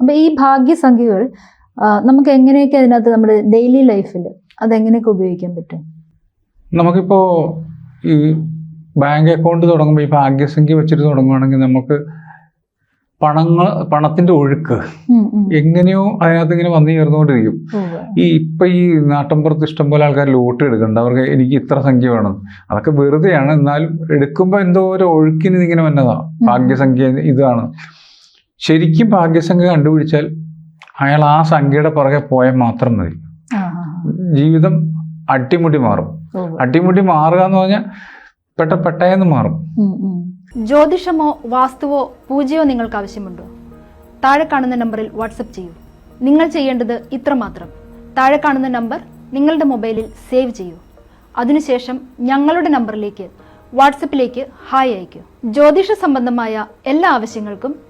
അപ്പൊ ഈ ഭാഗ്യസംഖ്യകൾ നമുക്ക് എങ്ങനെയൊക്കെ അതിനകത്ത് നമ്മുടെ ഡെയിലി ലൈഫിൽ അതെങ്ങനെയൊക്കെ ഉപയോഗിക്കാൻ പറ്റും? നമുക്കിപ്പോൾ ഈ ബാങ്ക് അക്കൗണ്ട് തുടങ്ങുമ്പോൾ ഈ ഭാഗ്യസംഖ്യ വെച്ചിട്ട് തുടങ്ങുകയാണെങ്കിൽ നമുക്ക് പണങ്ങൾ പണത്തിന്റെ ഒഴുക്ക്. എങ്ങനെയോ അതിനകത്ത് ഇങ്ങനെ വന്നു ചേർന്നുകൊണ്ടിരിക്കും. ഈ ഇപ്പൊ ഈ നാട്ടിൻപുറത്ത് ഇഷ്ടംപോലെ ആൾക്കാർ ലോട്ട് എടുക്കുന്നുണ്ട്. അവർക്ക് എനിക്ക് ഇത്ര സംഖ്യ വേണം. അതൊക്കെ വെറുതെയാണ്. എന്നാലും എടുക്കുമ്പോൾ എന്തോ ഒരു ഒഴുക്കിന് ഇങ്ങനെ വന്നതാണ് ഭാഗ്യസംഖ്യ ഇതാണ്. ശരിക്കും ഭാഗ്യസംഖ്യ കണ്ടുപിടിച്ചാൽ അയാൾ ആ സംഖ്യയുടെ പുറകെ പോയാൽ മാത്രം മതി. ജീവിതം അട്ടിമുട്ടി മാറും. അട്ടിമുട്ടി മാറുക എന്ന് പറഞ്ഞാൽ പെട്ട പെട്ടയെന്ന് മാറും. ജ്യോതിഷമോ വാസ്തുവോ പൂജയോ നിങ്ങൾക്ക് ആവശ്യമുണ്ടോ? താഴെ കാണുന്ന നമ്പറിൽ വാട്സപ്പ് ചെയ്യൂ. നിങ്ങൾ ചെയ്യേണ്ടത് ഇത്രമാത്രം താഴെ കാണുന്ന നമ്പർ നിങ്ങളുടെ മൊബൈലിൽ സേവ് ചെയ്യൂ. അതിനുശേഷം ഞങ്ങളുടെ നമ്പറിലേക്ക് വാട്സപ്പിലേക്ക് ഹായ് അയക്കൂ ജ്യോതിഷ സംബന്ധമായ എല്ലാ ആവശ്യങ്ങൾക്കും